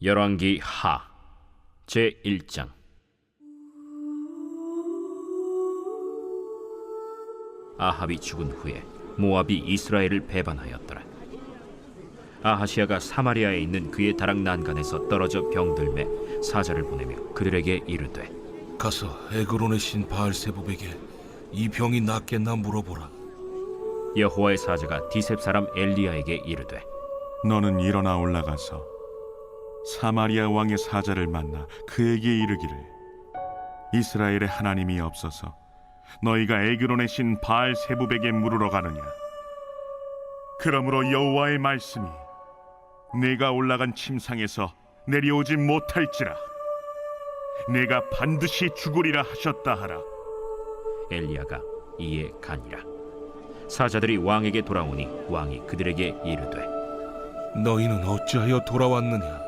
열왕기 하 제1장 아합이 죽은 후에 모압이 이스라엘을 배반하였더라 아하시아가 사마리아에 있는 그의 다락 난간에서 떨어져 병들매 사자를 보내며 그들에게 이르되 가서 에그론의 신 바알세부백에 이 병이 낫겠나 물어보라. 여호와의 사자가 디셉 사람 엘리야에게 이르되 너는 일어나 올라가서 사마리아 왕의 사자를 만나 그에게 이르기를 이스라엘의 하나님이 없어서 너희가 에그론의 신 바알 세부백에 물으러 가느냐? 그러므로 여호와의 말씀이 내가 올라간 침상에서 내려오지 못할지라. 내가 반드시 죽으리라 하셨다 하라. 엘리야가 이에 가니라. 사자들이 왕에게 돌아오니 왕이 그들에게 이르되 너희는 어찌하여 돌아왔느냐?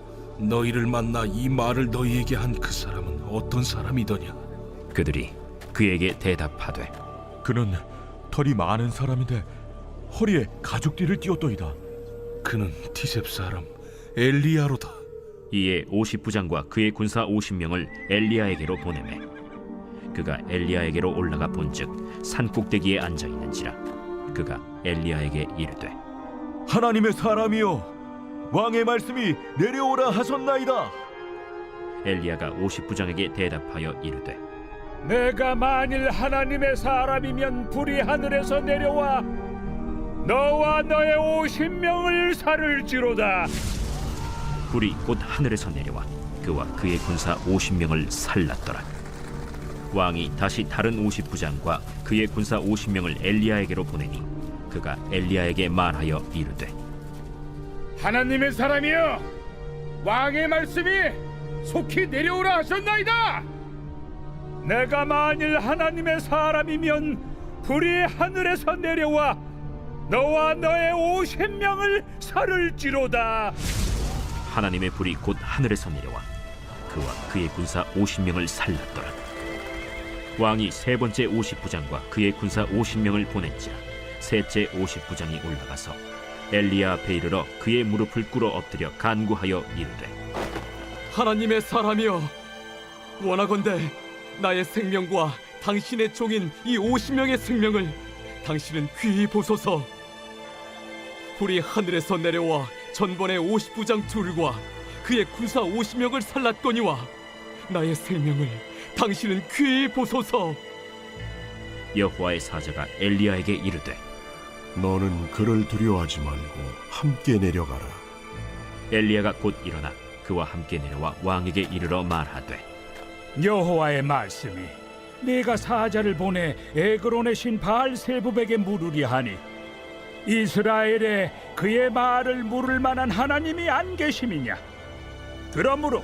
너희를 만나 이 말을 너희에게 한 그 사람은 어떤 사람이더냐? 그들이 그에게 대답하되 그는 털이 많은 사람인데 허리에 가죽띠를 띄었도이다 그는 티셉 사람 엘리야로다. 이에 50부장과 그의 군사 50명을 엘리야에게로 보내매 그가 엘리야에게로 올라가 본즉 산 꼭대기에 앉아 있는지라 그가 엘리야에게 이르되 하나님의 사람이여 왕의 말씀이 내려오라 하셨나이다 엘리야가 50부장에게 대답하여 이르되 내가 만일 하나님의 사람이면 불이 하늘에서 내려와 너와 너의 오십 명을 살을지로다. 불이 곧 하늘에서 내려와 그와 그의 군사 50명을 살랐더라 왕이 다시 다른 50부장과 그의 군사 50명을 엘리야에게로 보내니 그가 엘리야에게 말하여 이르되 하나님의 사람이여, 왕의 말씀이 속히 내려오라 하셨나이다. 내가 만일 하나님의 사람이면 불이 하늘에서 내려와 너와 너의 오십 명을 살을지로다. 하나님의 불이 곧 하늘에서 내려와 그와 그의 군사 50명을 살랐더라. 왕이 세 번째 50부장과 그의 군사 50명을 보낸지라 셋째 50부장이 올라가서 엘리야 앞에 이르러 그의 무릎을 꿇어 엎드려 간구하여 이르되 하나님의 사람이여 원하건대 나의 생명과 당신의 종인 이 50명의 생명을 당신은 귀히 보소서. 불이 하늘에서 내려와 전번의 50부장 둘과 그의 군사 50명을 살랐거니와 나의 생명을 당신은 귀히 보소서. 여호와의 사자가 엘리야에게 이르되 너는 그를 두려워하지 말고 함께 내려가라. 엘리야가 곧 일어나 그와 함께 내려와 왕에게 이르러 말하되 여호와의 말씀이 내가 사자를 보내 에그론의 신 바알세부백에 물으리 하니 이스라엘에 그의 말을 물을 만한 하나님이 안 계심이냐 그러므로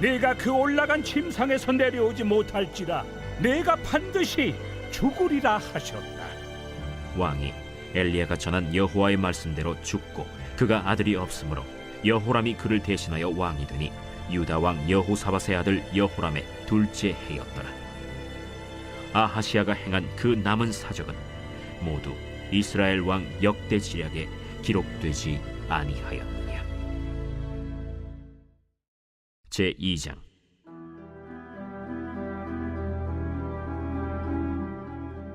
네가 그 올라간 침상에서 내려오지 못할지라 내가 반드시 죽으리라 하셨다 왕이 엘리야가 전한 여호와의 말씀대로 죽고 그가 아들이 없으므로 여호람이 그를 대신하여 왕이 되니 유다 왕 여호사밧의 아들 여호람의 둘째 해였더라. 아하시아가 행한 그 남은 사적은 모두 이스라엘 왕 역대 지략에 기록되지 아니하였느냐. 제 2장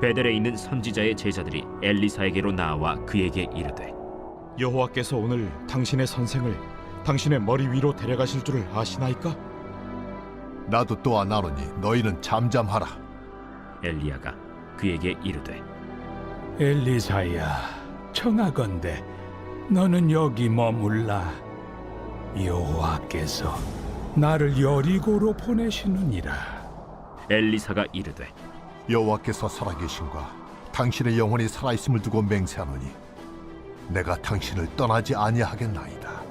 베델에 있는 선지자의 제자들이 엘리사에게로 나와 그에게 이르되 여호와께서 오늘 당신의 선생을 당신의 머리 위로 데려가실 줄을 아시나이까? 나도 또한 아노니 너희는 잠잠하라. 엘리야가 그에게 이르되 엘리사야, 청하건대 너는 여기 머물라. 여호와께서 나를 여리고로 보내시느니라. 엘리사가 이르되 여호와께서 살아계신과 당신의 영혼이 살아있음을 두고 맹세하노니 내가 당신을 떠나지 아니하겠나이다.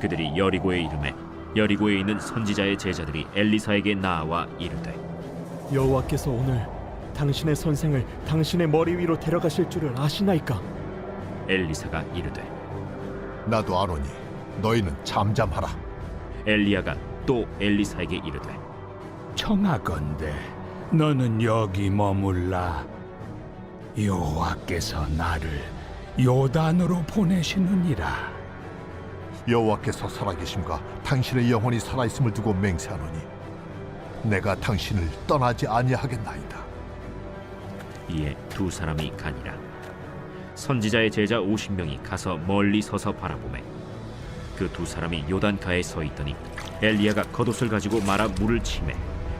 그들이 여리고에 이름에 여리고에 있는 선지자의 제자들이 엘리사에게 나와 이르되 여호와께서 오늘 당신의 선생을 당신의 머리 위로 데려가실 줄을 아시나이까? 엘리사가 이르되 나도 아노니 너희는 잠잠하라. 엘리야가 또 엘리사에게 이르되 청하건대 너는 여기 머물라. 여호와께서 나를 요단으로 보내시느니라. 여호와께서 살아계심과 당신의 영혼이 살아있음을 두고 맹세하노니 내가 당신을 떠나지 아니하겠나이다. 이에 두 사람이 가니라 선지자의 제자 50명이 가서 멀리 서서 바라보매 그 두 사람이 요단가에 서 있더니 엘리야가 겉옷을 가지고 말아 물을 치매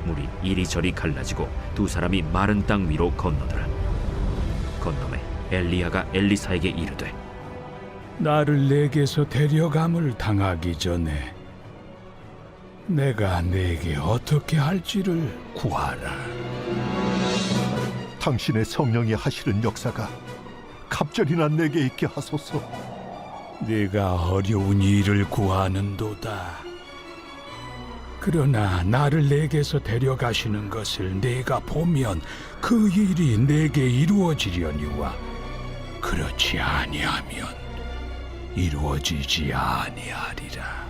물이 이리저리 갈라지고 두 사람이 마른 땅 위로 건너더라 건너매 엘리야가 엘리사에게 이르되 나를 내게서 데려감을 당하기 전에 내가 내게 어떻게 할지를 구하라. 당신의 성령이 하시는 역사가 갑절이나 내게 있게 하소서. 네가 어려운 일을 구하는도다. 그러나 나를 내게서 데려가시는 것을 내가 보면 그 일이 내게 이루어지려니와 그렇지 아니하면 이루어지지 아니하리라.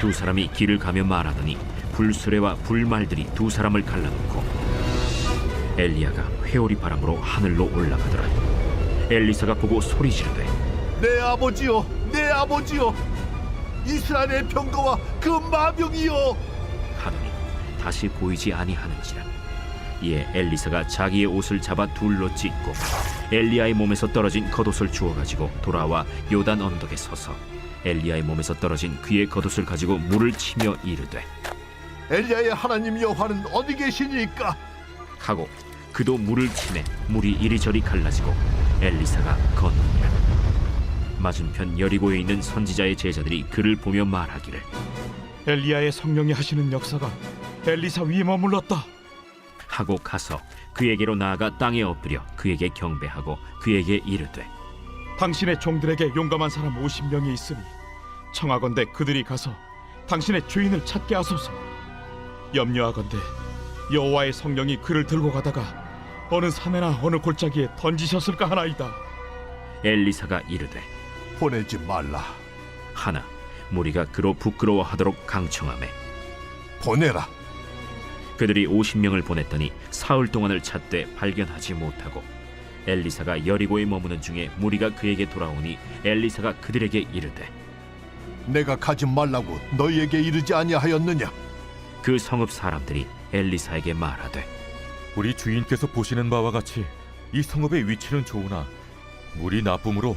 두 사람이 길을 가며 말하더니 불수레와 불말들이 두 사람을 갈라놓고 엘리야가 회오리 바람으로 하늘로 올라가더라 엘리사가 보고 소리 지르되 내 아버지여, 내 아버지여, 이스라엘의 병거와 그 마병이여. 하더니 다시 보이지 아니하는지라 이에 엘리사가 자기의 옷을 잡아 둘로 찢고 엘리야의 몸에서 떨어진 겉옷을 주워 가지고 돌아와 요단 언덕에 서서 엘리야의 몸에서 떨어진 그의 겉옷을 가지고 물을 치며 이르되 엘리야의 하나님 여호와는 어디 계시니까? 하고 그도 물을 치매 물이 이리저리 갈라지고 엘리사가 건너니라 맞은편 여리고에 있는 선지자의 제자들이 그를 보며 말하기를 엘리야의 성령이 하시는 역사가 엘리사 위에 머물렀다. 하고 가서 그에게로 나아가 땅에 엎드려 그에게 경배하고 그에게 이르되 당신의 종들에게 용감한 사람 50명이 있으니 청하건대 그들이 가서 당신의 주인을 찾게 하소서. 염려하건대 여호와의 성령이 그를 들고 가다가 어느 산에나 어느 골짜기에 던지셨을까 하나이다. 엘리사가 이르되 보내지 말라. 하나 무리가 그로 부끄러워하도록 강청하매 보내라. 그들이 50명을 보냈더니 사흘 동안을 찾되 발견하지 못하고 엘리사가 여리고에 머무는 중에 무리가 그에게 돌아오니 엘리사가 그들에게 이르되 내가 가지 말라고 너희에게 이르지 아니하였느냐? 그 성읍 사람들이 엘리사에게 말하되 우리 주인께서 보시는 바와 같이 이 성읍의 위치는 좋으나 물이 나쁨으로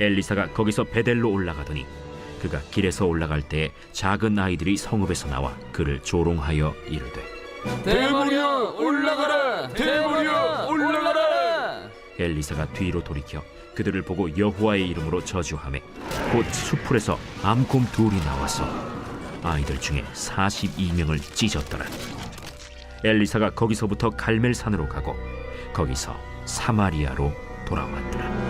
엘리사가 거기서 베델로 올라가더니 그가 길에서 올라갈 때에 작은 아이들이 성읍에서 나와 그를 조롱하여 이르되 대머리여 올라가라! 대머리여 올라가라! 엘리사가 뒤로 돌이켜 그들을 보고 여호와의 이름으로 저주하매 곧 수풀에서 암곰 둘이 나와서 아이들 중에 42명을 찢었더라. 엘리사가 거기서부터 갈멜산으로 가고 거기서 사마리아로 돌아왔더라.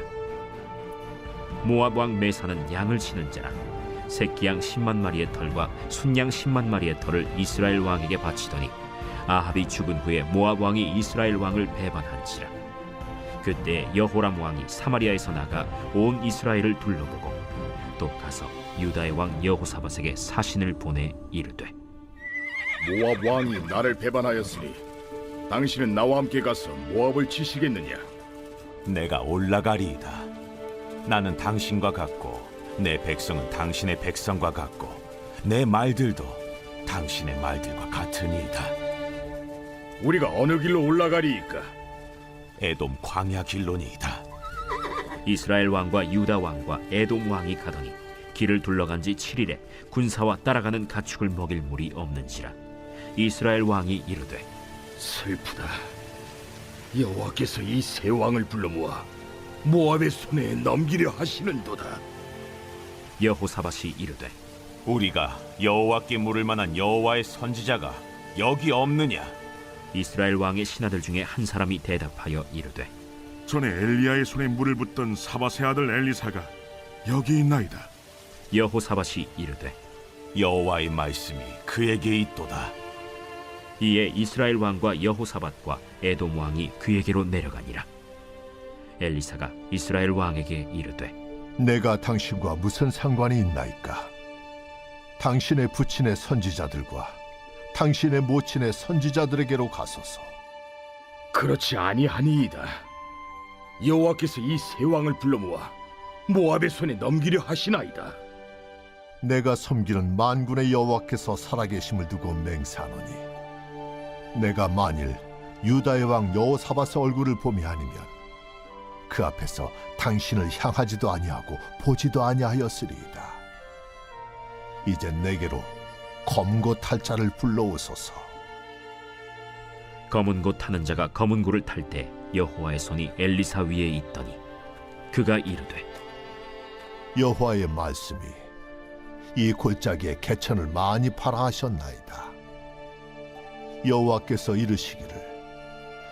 모압 왕 메사는 양을 치는 자라 새끼 양 10만 마리의 털과 순양 10만 마리의 털을 이스라엘 왕에게 바치더니 아합이 죽은 후에 모압 왕이 이스라엘 왕을 배반한지라 그때 여호람 왕이 사마리아에서 나가 온 이스라엘을 둘러보고 또 가서 유다의 왕 여호사밧에게 사신을 보내 이르되 모압 왕이 나를 배반하였으니 당신은 나와 함께 가서 모압을 치시겠느냐? 내가 올라가리이다. 나는 당신과 같고 내 백성은 당신의 백성과 같고 내 말들도 당신의 말들과 같으니이다. 우리가 어느 길로 올라가리이까? 에돔 광야 길로니이다. 이스라엘 왕과 유다 왕과 에돔 왕이 가더니 길을 둘러간 지 7일에 군사와 따라가는 가축을 먹일 물이 없는지라 이스라엘 왕이 이르되 슬프다. 여호와께서 이 세 왕을 불러 모아 모압의 손에 넘기려 하시는도다. 여호사밧이 이르되 우리가 여호와께 물을 만한 여호와의 선지자가 여기 없느냐? 이스라엘 왕의 신하들 중에 한 사람이 대답하여 이르되 전에 엘리야의 손에 물을 붓던 사바세 아들 엘리사가 여기 있나이다. 여호사밧이 이르되 여호와의 말씀이 그에게 있도다. 이에 이스라엘 왕과 여호사밧과 에돔 왕이 그에게로 내려가니라 엘리사가 이스라엘 왕에게 이르되 내가 당신과 무슨 상관이 있나이까? 당신의 부친의 선지자들과 당신의 모친의 선지자들에게로 가소서. 그렇지 아니하니이다. 여호와께서 이 세 왕을 불러 모아 모압의 손에 넘기려 하시나이다. 내가 섬기는 만군의 여호와께서 살아계심을 두고 맹세하노니 내가 만일 유다의 왕 여호사밧의 얼굴을 봄이 아니면 그 앞에서 당신을 향하지도 아니하고 보지도 아니하였으리이다. 이제 내게로 검고 탈 자를 불러오소서. 검은 고 타는 자가 검은 고를 탈 때 여호와의 손이 엘리사 위에 있더니 그가 이르되 여호와의 말씀이 이 골짜기에 개천을 많이 팔아 하셨나이다. 여호와께서 이르시기를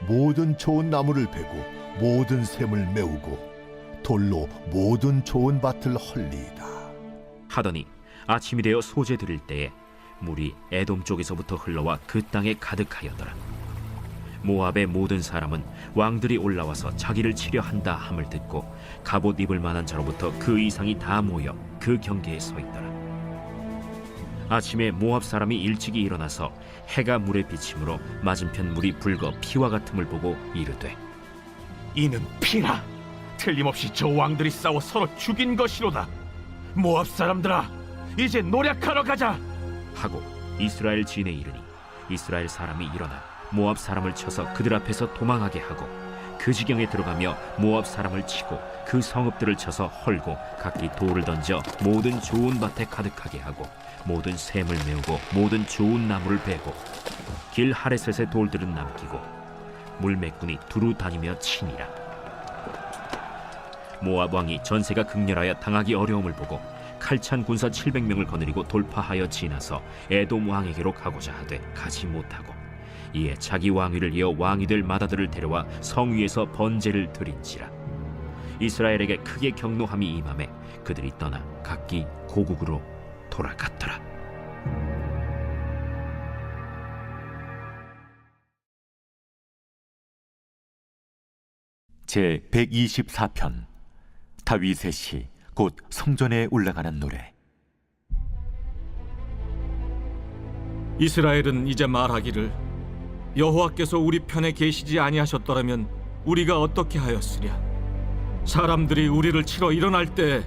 모든 좋은 나무를 베고 모든 샘을 메우고 돌로 모든 좋은 밭을 헐리이다. 하더니 아침이 되어 소재 드릴 때에 물이 에돔 쪽에서부터 흘러와 그 땅에 가득하여더라 모압의 모든 사람은 왕들이 올라와서 자기를 치려 한다 함을 듣고 갑옷 입을 만한 자로부터 그 이상이 다 모여 그 경계에 서 있더라 아침에 모압 사람이 일찍이 일어나서 해가 물에 비침으로 맞은편 물이 붉어 피와 같음을 보고 이르되 이는 피라. 틀림없이 저 왕들이 싸워 서로 죽인 것이로다. 모압 사람들아, 이제 노력하러 가자. 하고 이스라엘 진에 이르니 이스라엘 사람이 일어나 모압 사람을 쳐서 그들 앞에서 도망하게 하고 그 지경에 들어가며 모압 사람을 치고 그 성읍들을 쳐서 헐고 각기 돌을 던져 모든 좋은 밭에 가득하게 하고 모든 샘을 메우고 모든 좋은 나무를 베고 길 하레셋의 돌들은 남기고 물매꾼이 두루 다니며 치니라. 모압 왕이 전세가 극렬하여 당하기 어려움을 보고 칼찬 군사 700명을 거느리고 돌파하여 지나서 에돔 왕에게로 가고자 하되 가지 못하고 이에 자기 왕위를 이어 왕이 될 마다들을 데려와 성 위에서 번제를 드린지라. 이스라엘에게 크게 경노함이 임함에 그들이 떠나 각기 고국으로 돌아갔더라. 제 124편 다윗의 시 곧 성전에 올라가는 노래. 이스라엘은 이제 말하기를 여호와께서 우리 편에 계시지 아니하셨더라면 우리가 어떻게 하였으랴? 사람들이 우리를 치러 일어날 때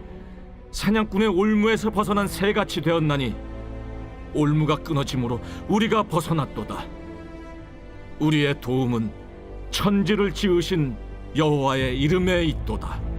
사냥꾼의 올무에서 벗어난 새같이 되었나니 올무가 끊어짐으로 우리가 벗어났도다. 우리의 도움은 천지를 지으신 여호와의 이름에 있도다.